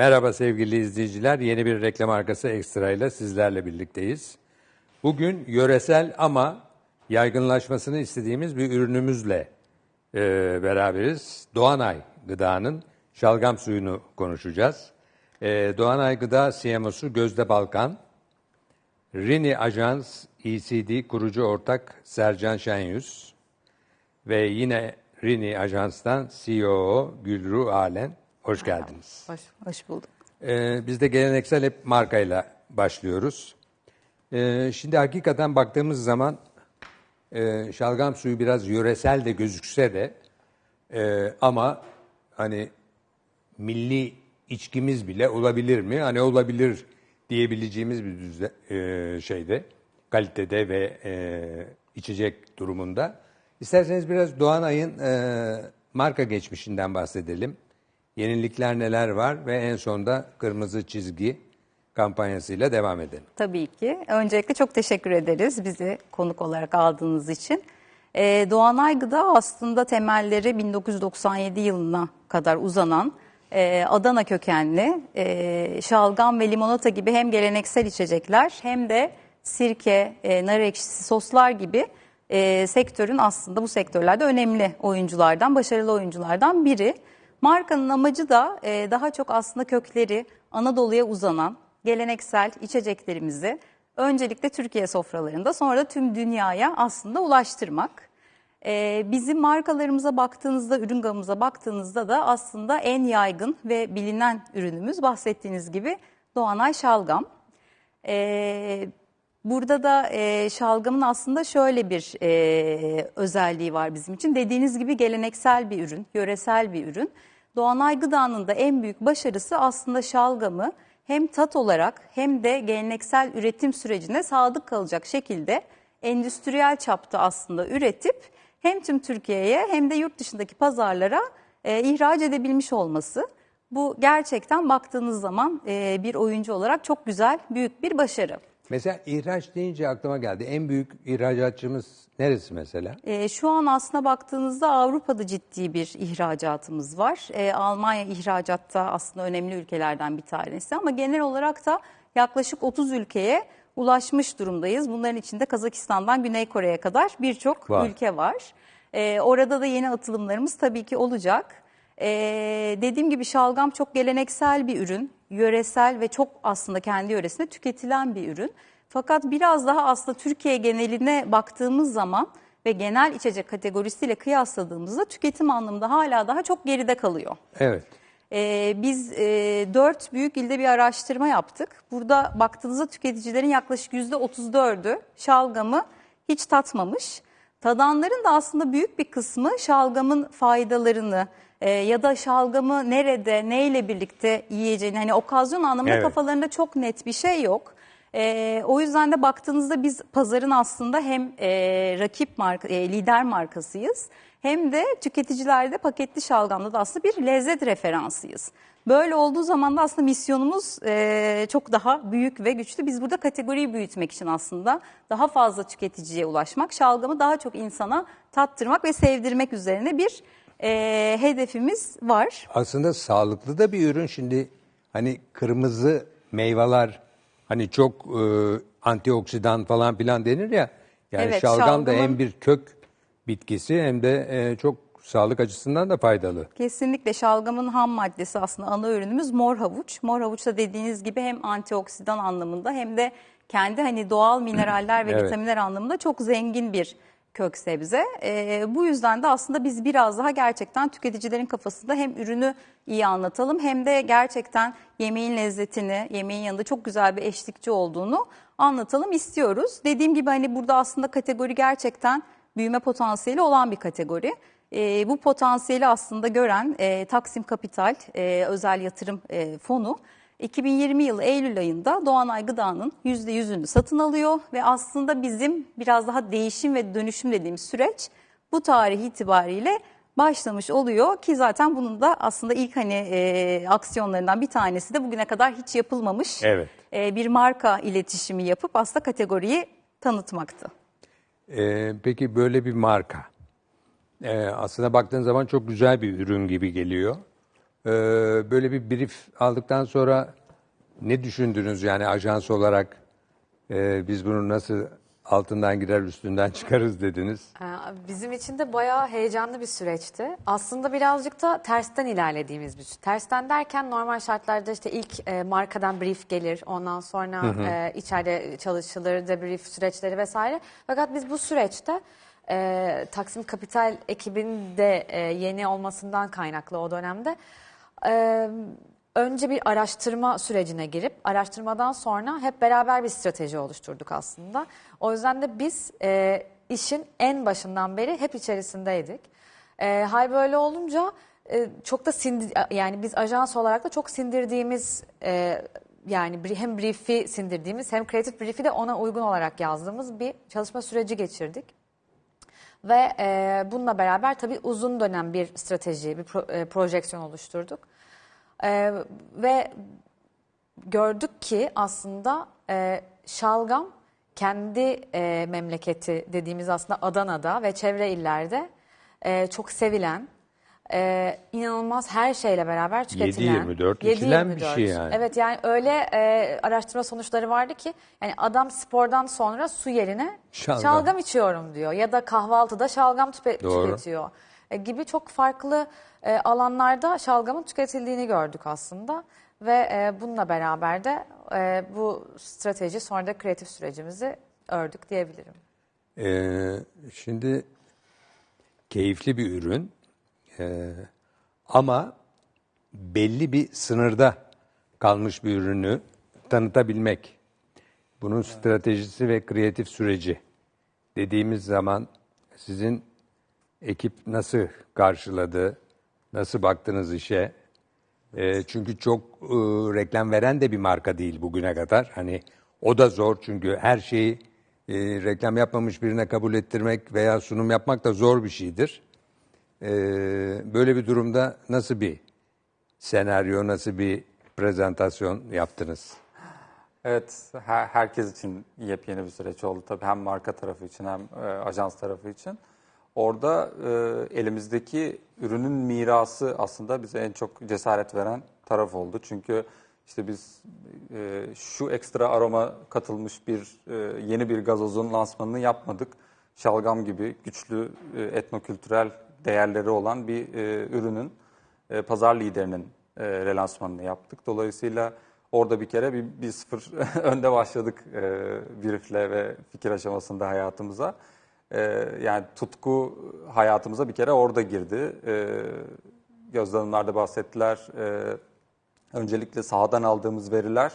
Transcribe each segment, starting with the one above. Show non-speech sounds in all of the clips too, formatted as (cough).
Merhaba sevgili izleyiciler. Yeni bir reklam arkası ekstra ile sizlerle birlikteyiz. Bugün yöresel ama yaygınlaşmasını istediğimiz bir ürünümüzle e, beraberiz. Doğanay Gıda'nın şalgam suyunu konuşacağız. E, Doğanay Gıda CMO'su Gözde Balkan, Rini Ajans ECD kurucu ortak Sercan Şenyüz ve yine Rini Ajans'tan CEO Gülru Alen. Hoş geldiniz. Hoş, hoş bulduk. Ee, biz de geleneksel hep markayla başlıyoruz. Ee, şimdi hakikaten baktığımız zaman e, şalgam suyu biraz yöresel de gözükse de e, ama hani milli içkimiz bile olabilir mi? Hani olabilir diyebileceğimiz bir düzde, e, şeyde, kalitede ve e, içecek durumunda. İsterseniz biraz Doğanay'ın e, marka geçmişinden bahsedelim. Yenilikler neler var ve en sonda kırmızı çizgi kampanyasıyla devam edelim. Tabii ki. Öncelikle çok teşekkür ederiz bizi konuk olarak aldığınız için. Ee, Doğanay Gıda aslında temelleri 1997 yılına kadar uzanan e, Adana kökenli e, şalgam ve limonata gibi hem geleneksel içecekler hem de sirke, e, nar ekşisi, soslar gibi e, sektörün aslında bu sektörlerde önemli oyunculardan, başarılı oyunculardan biri. Markanın amacı da e, daha çok aslında kökleri Anadolu'ya uzanan geleneksel içeceklerimizi öncelikle Türkiye sofralarında sonra da tüm dünyaya aslında ulaştırmak. E, bizim markalarımıza baktığınızda, ürün gamımıza baktığınızda da aslında en yaygın ve bilinen ürünümüz bahsettiğiniz gibi Doğanay Şalgam. E, Burada da e, şalgamın aslında şöyle bir e, özelliği var bizim için. Dediğiniz gibi geleneksel bir ürün, yöresel bir ürün. Doğanay Gıda'nın da en büyük başarısı aslında şalgamı hem tat olarak hem de geleneksel üretim sürecine sadık kalacak şekilde endüstriyel çapta aslında üretip hem tüm Türkiye'ye hem de yurt dışındaki pazarlara e, ihraç edebilmiş olması. Bu gerçekten baktığınız zaman e, bir oyuncu olarak çok güzel, büyük bir başarı. Mesela ihraç deyince aklıma geldi. En büyük ihracatçımız neresi mesela? E, şu an aslına baktığınızda Avrupa'da ciddi bir ihracatımız var. E, Almanya ihracatta aslında önemli ülkelerden bir tanesi ama genel olarak da yaklaşık 30 ülkeye ulaşmış durumdayız. Bunların içinde Kazakistan'dan Güney Kore'ye kadar birçok ülke var. E, orada da yeni atılımlarımız tabii ki olacak. E, dediğim gibi şalgam çok geleneksel bir ürün, yöresel ve çok aslında kendi yöresinde tüketilen bir ürün. Fakat biraz daha aslında Türkiye geneline baktığımız zaman ve genel içecek kategorisiyle kıyasladığımızda tüketim anlamında hala daha çok geride kalıyor. Evet. Ee, biz e, dört büyük ilde bir araştırma yaptık. Burada baktığınızda tüketicilerin yaklaşık yüzde 34'ü şalgamı hiç tatmamış. Tadanların da aslında büyük bir kısmı şalgamın faydalarını e, ya da şalgamı nerede, neyle birlikte yiyeceğini hani okazyon anlamında Evet. kafalarında çok net bir şey yok. E, o yüzden de baktığınızda biz pazarın aslında hem e, rakip marka, e, lider markasıyız hem de tüketicilerde paketli şalgamda da aslında bir lezzet referansıyız. Böyle olduğu zaman da aslında misyonumuz e, çok daha büyük ve güçlü. Biz burada kategoriyi büyütmek için aslında daha fazla tüketiciye ulaşmak, şalgamı daha çok insana tattırmak ve sevdirmek üzerine bir e, hedefimiz var. Aslında sağlıklı da bir ürün. Şimdi hani kırmızı meyveler hani çok e, antioksidan falan filan denir ya. Yani Evet, şalgam da hem bir kök bitkisi hem de e, çok sağlık açısından da faydalı. Kesinlikle şalgamın ham maddesi aslında ana ürünümüz mor havuç. Mor havuç da dediğiniz gibi hem antioksidan anlamında hem de kendi hani doğal mineraller ve Evet. vitaminler anlamında çok zengin bir kök sebze. Ee, bu yüzden de aslında biz biraz daha gerçekten tüketicilerin kafasında hem ürünü iyi anlatalım hem de gerçekten yemeğin lezzetini, yemeğin yanında çok güzel bir eşlikçi olduğunu anlatalım istiyoruz. Dediğim gibi hani burada aslında kategori gerçekten büyüme potansiyeli olan bir kategori. E, bu potansiyeli aslında gören e, Taksim Kapital e, özel yatırım e, fonu 2020 yılı Eylül ayında Doğanay Gıda'nın %100'ünü satın alıyor ve aslında bizim biraz daha değişim ve dönüşüm dediğimiz süreç bu tarih itibariyle başlamış oluyor ki zaten bunun da aslında ilk hani e, aksiyonlarından bir tanesi de bugüne kadar hiç yapılmamış Evet. e, bir marka iletişimi yapıp aslında kategoriyi tanıtmaktı. E, peki böyle bir marka e, aslında baktığın zaman çok güzel bir ürün gibi geliyor. Ee, böyle bir brief aldıktan sonra ne düşündünüz yani ajans olarak e, biz bunu nasıl altından girer üstünden çıkarız dediniz. Ee, Bizim için de bayağı heyecanlı bir süreçti. Aslında birazcık da tersten ilerlediğimiz bir Tersten derken normal şartlarda işte ilk e, markadan brief gelir. Ondan sonra e, içeride çalışılır, debrief süreçleri vesaire. Fakat biz bu süreçte e, Taksim Kapital ekibinde e, yeni olmasından kaynaklı o dönemde e, önce bir araştırma sürecine girip araştırmadan sonra hep beraber bir strateji oluşturduk aslında. O yüzden de biz e, işin en başından beri hep içerisindeydik. E, hal böyle olunca e, çok da sindi yani biz ajans olarak da çok sindirdiğimiz e, yani hem brief'i sindirdiğimiz hem kreatif brief'i de ona uygun olarak yazdığımız bir çalışma süreci geçirdik. Ve e, bununla beraber tabii uzun dönem bir strateji, bir pro- e, projeksiyon oluşturduk. E, ve gördük ki aslında e, şalgam kendi e, memleketi dediğimiz aslında Adana'da ve çevre illerde e, çok sevilen, e, inanılmaz her şeyle beraber tüketilen. 7-24 içilen bir şey yani. Evet yani öyle e, araştırma sonuçları vardı ki yani adam spordan sonra su yerine Şalgam. şalgam, içiyorum diyor ya da kahvaltıda şalgam tüpe- Doğru. tüketiyor E, gibi çok farklı e, alanlarda şalgamın tüketildiğini gördük aslında ve e, bununla beraber de e, bu strateji sonra da kreatif sürecimizi ördük diyebilirim. Ee, şimdi keyifli bir ürün Ee, ama belli bir sınırda kalmış bir ürünü tanıtabilmek. Bunun stratejisi ve kreatif süreci dediğimiz zaman sizin ekip nasıl karşıladı, nasıl baktınız işe? Ee, çünkü çok e, reklam veren de bir marka değil bugüne kadar. Hani o da zor çünkü her şeyi e, reklam yapmamış birine kabul ettirmek veya sunum yapmak da zor bir şeydir. Ee, böyle bir durumda nasıl bir senaryo, nasıl bir prezentasyon yaptınız? Evet, her, herkes için yepyeni bir süreç oldu tabii hem marka tarafı için hem e, ajans tarafı için. Orada e, elimizdeki ürünün mirası aslında bize en çok cesaret veren taraf oldu. Çünkü işte biz e, şu ekstra aroma katılmış bir e, yeni bir gazozun lansmanını yapmadık. Şalgam gibi güçlü e, etnokültürel değerleri olan bir e, ürünün e, pazar liderinin e, relansmanını yaptık. Dolayısıyla orada bir kere bir, bir sıfır (laughs) önde başladık e, briefle ve fikir aşamasında hayatımıza. E, yani tutku hayatımıza bir kere orada girdi. E, Gözde Hanımlar da bahsettiler. E, öncelikle sahadan aldığımız veriler,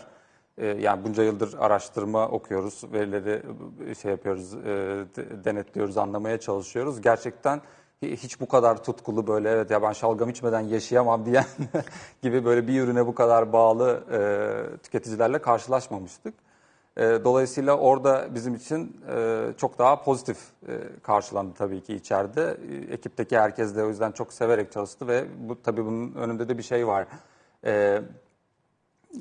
e, yani bunca yıldır araştırma okuyoruz, verileri şey yapıyoruz, e, de- denetliyoruz, anlamaya çalışıyoruz. Gerçekten hi- hiç bu kadar tutkulu böyle evet ya ben şalgam içmeden yaşayamam diyen (laughs) gibi böyle bir ürüne bu kadar bağlı e, tüketicilerle karşılaşmamıştık. E, Dolayısıyla orada bizim için e, çok daha pozitif e, karşılandı tabii ki içeride. E, Ekipteki herkes de o yüzden çok severek çalıştı ve bu tabii bunun önünde de bir şey var. E,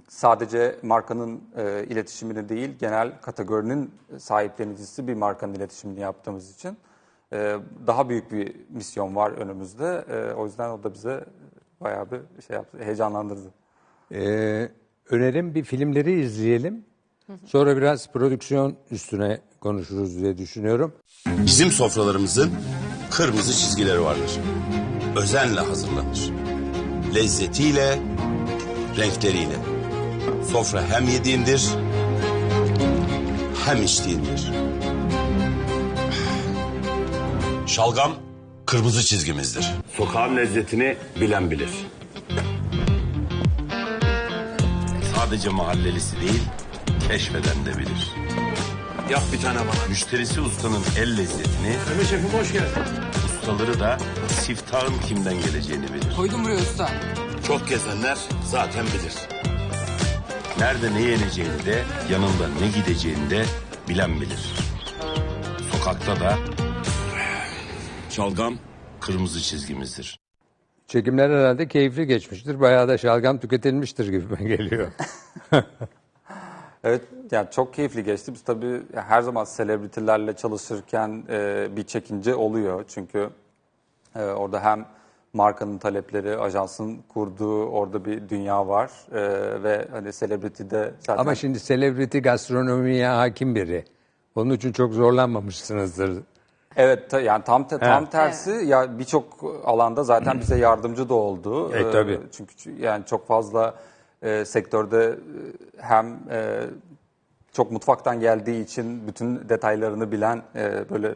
sadece markanın e, iletişimini değil, genel kategorinin sahiplenicisi bir markanın iletişimini yaptığımız için daha büyük bir misyon var önümüzde. O yüzden o da bize bayağı bir şey yaptı, heyecanlandırdı. Ee, önerim bir filmleri izleyelim. Sonra biraz prodüksiyon üstüne konuşuruz diye düşünüyorum. Bizim sofralarımızın kırmızı çizgileri vardır. Özenle hazırlanır. Lezzetiyle, renkleriyle. Sofra hem yediğindir, hem içtiğindir. Şalgam kırmızı çizgimizdir. Sokağın lezzetini bilen bilir. Sadece mahallelisi değil, keşfeden de bilir. Yap bir tane bana. Müşterisi ustanın el lezzetini... Ömer şefim hoş geldin. Ustaları da siftahın kimden geleceğini bilir. Koydum buraya usta. Çok gezenler zaten bilir. Nerede ne yeneceğini de, yanında ne gideceğini de bilen bilir. Sokakta da... Şalgam kırmızı çizgimizdir. Çekimler herhalde keyifli geçmiştir. Bayağı da şalgam tüketilmiştir gibi (laughs) geliyor. (laughs) Evet, yani çok keyifli geçti. Biz tabii her zaman selebritilerle çalışırken e, bir çekince oluyor. Çünkü e, orada hem markanın talepleri, ajansın kurduğu orada bir dünya var E, ve hani celebrity'de zaten Ama şimdi celebrity gastronomiye hakim biri. Onun için çok zorlanmamışsınızdır. Evet ta- yani tam te- tam tersi ya birçok alanda zaten bize yardımcı da oldu. E, tabii. Çünkü ç- yani çok fazla e, sektörde e, hem e, çok mutfaktan geldiği için bütün detaylarını bilen e, böyle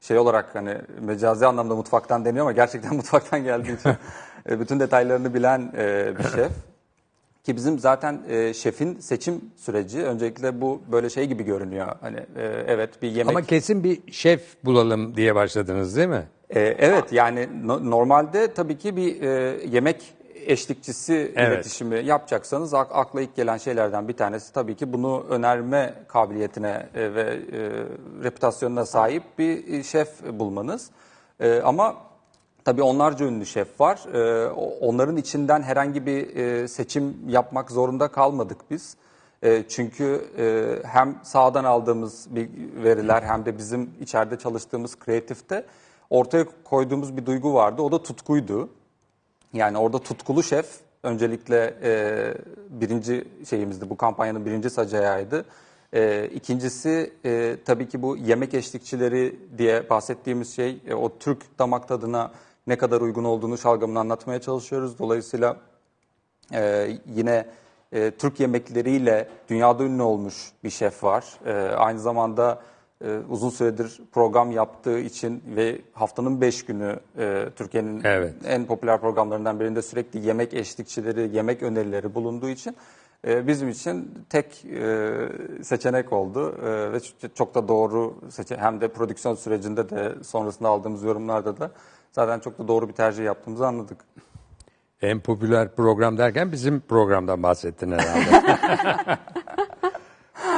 şey olarak hani mecazi anlamda mutfaktan deniyor ama gerçekten (laughs) mutfaktan geldiği için e, bütün detaylarını bilen e, bir şef. Ki bizim zaten e, şefin seçim süreci öncelikle bu böyle şey gibi görünüyor. Hani e, evet bir yemek Ama kesin bir şef bulalım diye başladınız değil mi? ee, evet yani no- normalde tabii ki bir e, yemek eşlikçisi Evet. iletişimi yapacaksanız ak- akla ilk gelen şeylerden bir tanesi tabii ki bunu önerme kabiliyetine e, ve e, reputasyonuna sahip bir e, şef bulmanız. E, ama tabii onlarca ünlü şef var. E, onların içinden herhangi bir e, seçim yapmak zorunda kalmadık biz. E, çünkü e, hem sağdan aldığımız bir veriler hem de bizim içeride çalıştığımız kreatifte ortaya koyduğumuz bir duygu vardı. O da tutkuydu. Yani orada tutkulu şef öncelikle e, birinci şeyimizdi. Bu kampanyanın birinci sac ayağıydı. E, ikincisi e, tabii ki bu yemek eşlikçileri diye bahsettiğimiz şey e, o Türk damak tadına ne kadar uygun olduğunu şalgamını anlatmaya çalışıyoruz. Dolayısıyla ee, yine e, Türk yemekleriyle dünyada ünlü olmuş bir şef var. Ee, aynı zamanda e, uzun süredir program yaptığı için ve haftanın beş günü e, Türkiye'nin Evet. en popüler programlarından birinde sürekli yemek eşlikçileri, yemek önerileri bulunduğu için e, bizim için tek e, seçenek oldu E, ve çok da doğru hem de prodüksiyon sürecinde de sonrasında aldığımız yorumlarda da zaten çok da doğru bir tercih yaptığımızı anladık. En popüler program derken bizim programdan bahsettin herhalde. (laughs)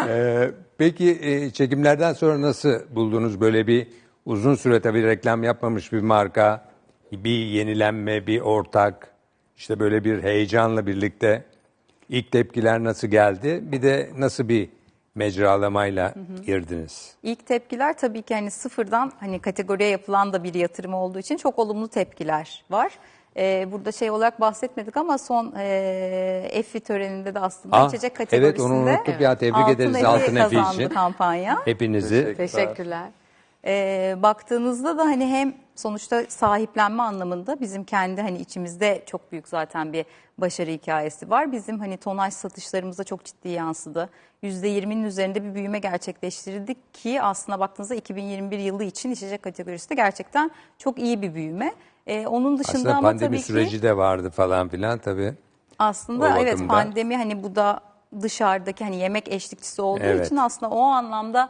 Ee, peki e, çekimlerden sonra nasıl buldunuz böyle bir uzun süre tabii reklam yapmamış bir marka, bir yenilenme, bir ortak, işte böyle bir heyecanla birlikte ilk tepkiler nasıl geldi? Bir de nasıl bir mecralamayla girdiniz? İlk tepkiler tabii ki hani sıfırdan hani kategoriye yapılan da bir yatırım olduğu için çok olumlu tepkiler var. Ee, burada şey olarak bahsetmedik ama son e, EFI töreninde de aslında Ah, içecek evet, kategorisinde onu unuttuk ya, tebrik altın ederiz Efi Altın Efi için. kampanya. Hepinizi Teşekkürler. Ee, baktığınızda da hani hem sonuçta sahiplenme anlamında bizim kendi hani içimizde çok büyük zaten bir başarı hikayesi var. Bizim hani tonaj satışlarımıza çok ciddi yansıdı. %20'nin üzerinde bir büyüme gerçekleştirdik ki aslında baktığınızda 2021 yılı için içecek kategorisi de gerçekten çok iyi bir büyüme. Ee, onun dışında aslında ama pandemi tabii ki süreci de vardı falan filan tabii. aslında O evet bakımdan. pandemi hani bu da dışarıdaki hani yemek eşlikçisi olduğu Evet. için aslında o anlamda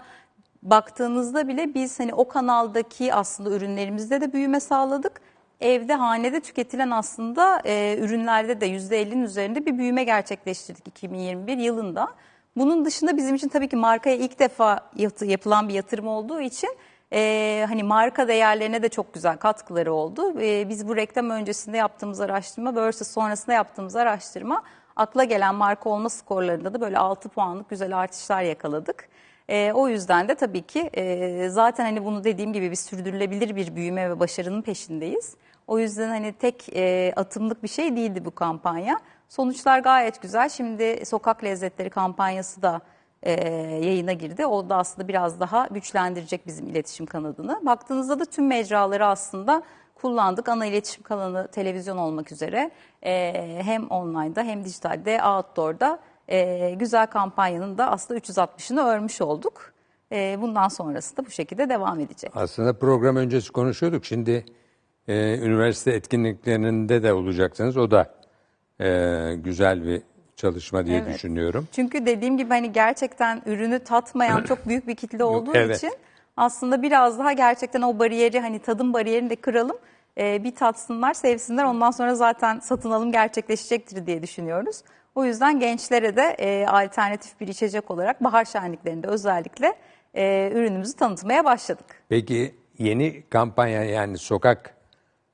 baktığınızda bile biz hani o kanaldaki aslında ürünlerimizde de büyüme sağladık. Evde hanede tüketilen aslında e, ürünlerde de %50'nin üzerinde bir büyüme gerçekleştirdik 2021 yılında. Bunun dışında bizim için tabii ki markaya ilk defa yapılan bir yatırım olduğu için e, hani marka değerlerine de çok güzel katkıları oldu. E, biz bu reklam öncesinde yaptığımız araştırma versus sonrasında yaptığımız araştırma akla gelen marka olma skorlarında da böyle 6 puanlık güzel artışlar yakaladık. E, o yüzden de tabii ki e, zaten hani bunu dediğim gibi bir sürdürülebilir bir büyüme ve başarının peşindeyiz. O yüzden hani tek e, atımlık bir şey değildi bu kampanya. Sonuçlar gayet güzel. Şimdi sokak lezzetleri kampanyası da e, yayına girdi. O da aslında biraz daha güçlendirecek bizim iletişim kanadını. Baktığınızda da tüm mecraları aslında kullandık. Ana iletişim kanalı televizyon olmak üzere e, hem online'da hem dijitalde, outdoor'da e, güzel kampanyanın da aslında 360'ını örmüş olduk. E, bundan sonrası da bu şekilde devam edecek. Aslında program öncesi konuşuyorduk. Şimdi e, üniversite etkinliklerinde de olacaksınız. O da e, güzel bir çalışma diye Evet. düşünüyorum. Çünkü dediğim gibi hani gerçekten ürünü tatmayan (clears throat) çok büyük bir kitle olduğu evet. için aslında biraz daha gerçekten o bariyeri hani tadım bariyerini de kıralım. Ee, bir tatsınlar, sevsinler. Ondan sonra zaten satın alım gerçekleşecektir diye düşünüyoruz. O yüzden gençlere de e, alternatif bir içecek olarak bahar şenliklerinde özellikle e, ürünümüzü tanıtmaya başladık. Peki yeni kampanya yani sokak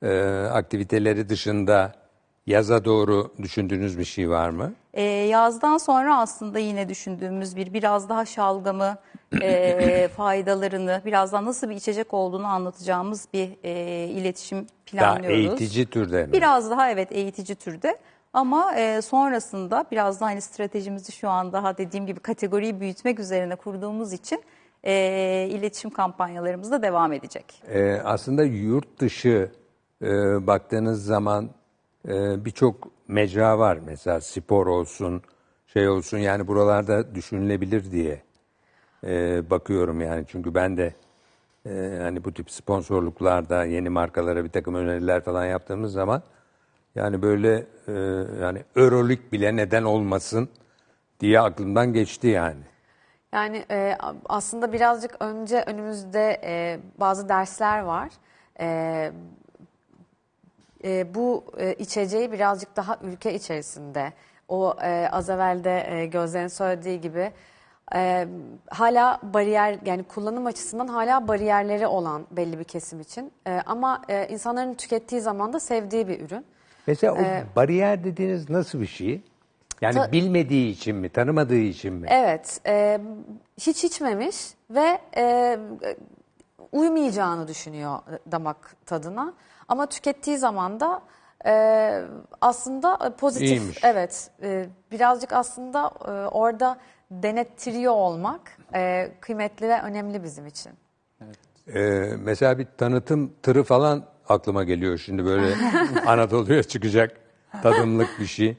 e, aktiviteleri dışında yaza doğru düşündüğünüz bir şey var mı? E, yazdan sonra aslında yine düşündüğümüz bir biraz daha şalgamı e, (clears throat) faydalarını, birazdan nasıl bir içecek olduğunu anlatacağımız bir e, iletişim Daha planlıyoruz. eğitici türde mi? Biraz daha evet eğitici türde. Ama e, sonrasında biraz daha hani stratejimizi şu an daha dediğim gibi kategoriyi büyütmek üzerine kurduğumuz için e, iletişim kampanyalarımız da devam edecek. Ee, aslında yurt dışı e, baktığınız zaman e, birçok mecra var. Mesela spor olsun, şey olsun yani buralarda düşünülebilir diye e, bakıyorum yani. Çünkü ben de e, hani bu tip sponsorluklarda yeni markalara bir takım öneriler falan yaptığımız zaman yani böyle e, yani Euroleague bile neden olmasın diye aklımdan geçti yani. Yani e, aslında birazcık önce önümüzde e, bazı dersler var. E, e, bu e, içeceği birazcık daha ülke içerisinde o e, az evvel de e, Gözde'nin söylediği gibi e, hala bariyer yani kullanım açısından hala bariyerleri olan belli bir kesim için E, ama e, insanların tükettiği zaman da sevdiği bir ürün. Mesela o bariyer dediğiniz nasıl bir şey? Yani Ta- bilmediği için mi, tanımadığı için mi? Evet, e, hiç içmemiş ve e, uymayacağını düşünüyor damak tadına. Ama tükettiği zaman da e, aslında pozitif, İyiymiş. evet, e, birazcık aslında e, orada denettiriyor olmak e, kıymetli ve önemli bizim için. Ee, mesela bir tanıtım tırı falan aklıma geliyor şimdi böyle (laughs) Anadolu'ya çıkacak tadımlık bir şey.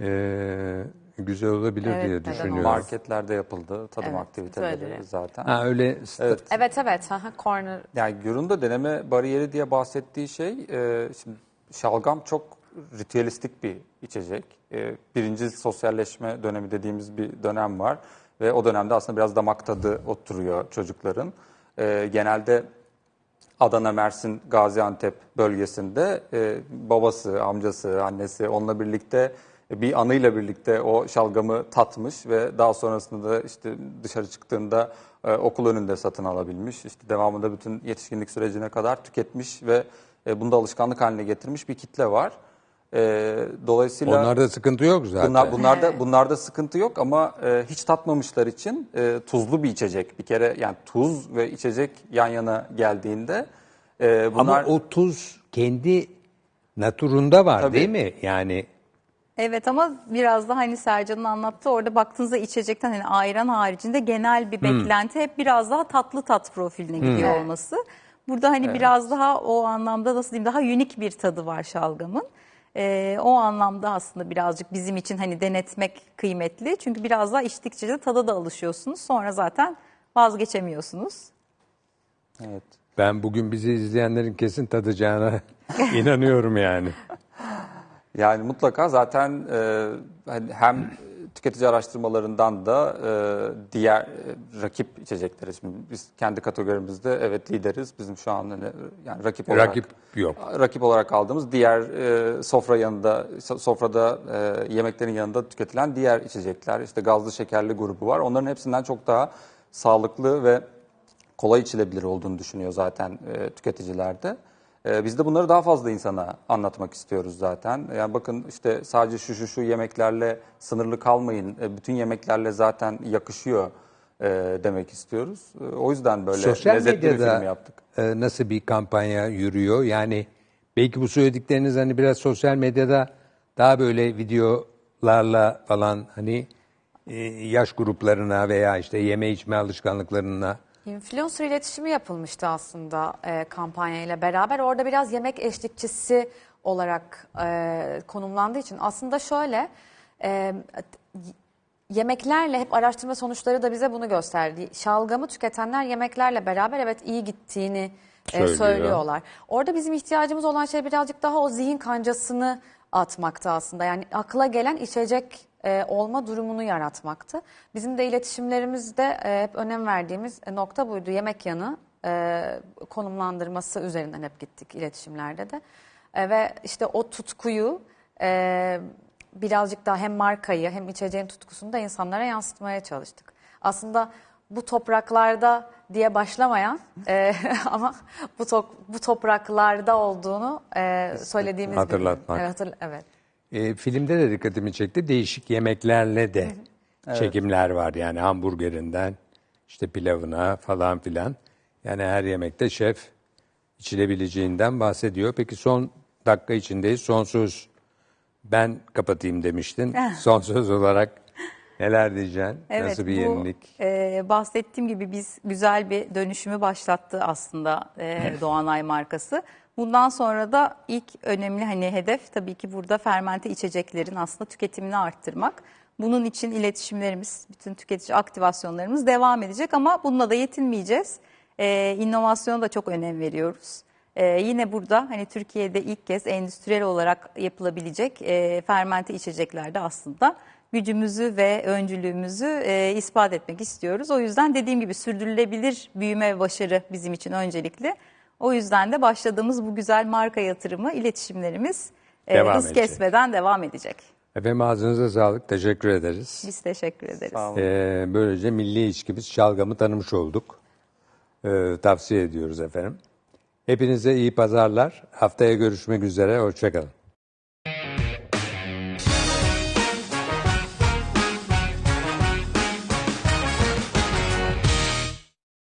Ee, güzel olabilir Evet, diye neden düşünüyorum. Marketlerde yapıldı tadım Evet, aktiviteleri zaten. Ha öyle Evet. Evet, evet, aha, corner Yani Gür'ün de deneme bariyeri diye bahsettiği şey, e, şimdi şalgam çok ritüelistik bir içecek. E, birinci sosyalleşme dönemi dediğimiz bir dönem var ve o dönemde aslında biraz damak tadı oturuyor çocukların. E, genelde Adana, Mersin, Gaziantep bölgesinde e, babası, amcası, annesi onunla birlikte bir anıyla birlikte o şalgamı tatmış ve daha sonrasında da işte dışarı çıktığında e, okul önünde satın alabilmiş. İşte devamında bütün yetişkinlik sürecine kadar tüketmiş ve e, bunu da alışkanlık haline getirmiş bir kitle var. E, dolayısıyla onlarda sıkıntı yok zaten. Bunlar, bunlarda, bunlarda sıkıntı yok ama e, hiç tatmamışlar için e, tuzlu bir içecek. Bir kere yani tuz ve içecek yan yana geldiğinde e, bunlar... Ama o tuz kendi naturunda var Tabii. değil mi? Yani Evet ama biraz da hani Sercan'ın anlattığı orada baktığınızda içecekten hani ayran haricinde genel bir beklenti hep biraz daha tatlı tat profiline gidiyor olması. Burada hani biraz daha o anlamda nasıl diyeyim daha unik bir tadı var şalgamın. Ee, o anlamda aslında birazcık bizim için hani denetmek kıymetli. Çünkü biraz daha içtikçe de tada da alışıyorsunuz. Sonra zaten vazgeçemiyorsunuz. Evet. ben bugün bizi izleyenlerin kesin tadacağına (laughs) inanıyorum yani. Yani mutlaka zaten e, hani hem tüketici araştırmalarından da e, diğer e, rakip içecekleri. Şimdi biz kendi kategorimizde evet lideriz. Bizim şu an hani, yani rakip olarak Rakip yok. rakip olarak aldığımız diğer e, sofra yanında so- sofrada e, yemeklerin yanında tüketilen diğer içecekler işte gazlı şekerli grubu var. Onların hepsinden çok daha sağlıklı ve kolay içilebilir olduğunu düşünüyor zaten e, tüketicilerde. E, biz de bunları daha fazla insana anlatmak istiyoruz zaten. Yani bakın işte sadece şu şu şu yemeklerle sınırlı kalmayın. E, bütün yemeklerle zaten yakışıyor e, demek istiyoruz. E, o yüzden böyle Sosyal lezzetli bir film yaptık. nasıl bir kampanya yürüyor? Yani belki bu söyledikleriniz hani biraz sosyal medyada daha böyle videolarla falan hani yaş gruplarına veya işte yeme içme alışkanlıklarına Influencer iletişimi yapılmıştı aslında e, kampanya ile beraber. Orada biraz yemek eşlikçisi olarak e, konumlandığı için aslında şöyle e, yemeklerle hep araştırma sonuçları da bize bunu gösterdi. Şalgamı tüketenler yemeklerle beraber evet iyi gittiğini e, Söylüyor. söylüyorlar. Orada bizim ihtiyacımız olan şey birazcık daha o zihin kancasını atmakta aslında. Yani akla gelen içecek e, olma durumunu yaratmaktı. Bizim de iletişimlerimizde e, hep önem verdiğimiz e, nokta buydu. Yemek yanı e, konumlandırması üzerinden hep gittik iletişimlerde de. E, ve işte o tutkuyu e, birazcık daha hem markayı hem içeceğin tutkusunu da insanlara yansıtmaya çalıştık. Aslında bu topraklarda diye başlamayan e, (laughs) ama bu, to- bu topraklarda olduğunu e, söylediğimiz Hatırlatmak. Evet, hatırl- evet. E, filmde de dikkatimi çekti. Değişik yemeklerle de çekimler var. Yani hamburgerinden işte pilavına falan filan. Yani her yemekte şef içilebileceğinden bahsediyor. Peki son dakika içindeyiz. Son söz ben kapatayım demiştin. son söz olarak neler diyeceksin? Nasıl bir bu, yenilik? e, bahsettiğim gibi biz güzel bir dönüşümü başlattı aslında e, Doğanay markası. Bundan sonra da ilk önemli hani hedef tabii ki burada fermente içeceklerin aslında tüketimini arttırmak. Bunun için iletişimlerimiz, bütün tüketici aktivasyonlarımız devam edecek ama bununla da yetinmeyeceğiz. E, inovasyona da çok önem veriyoruz. Ee, yine burada hani Türkiye'de ilk kez endüstriyel olarak yapılabilecek e, fermente içeceklerde aslında gücümüzü ve öncülüğümüzü e, ispat etmek istiyoruz. O yüzden dediğim gibi sürdürülebilir büyüme ve başarı bizim için öncelikli. O yüzden de başladığımız bu güzel marka yatırımı, iletişimlerimiz e, Devam hız edecek. kesmeden devam edecek. Efendim ağzınıza sağlık. Teşekkür ederiz. Biz teşekkür ederiz. Sağ olun. Ee, böylece milli içkimiz şalgamı tanımış olduk. Ee, tavsiye ediyoruz efendim. Hepinize iyi pazarlar. Haftaya görüşmek üzere. Hoşçakalın.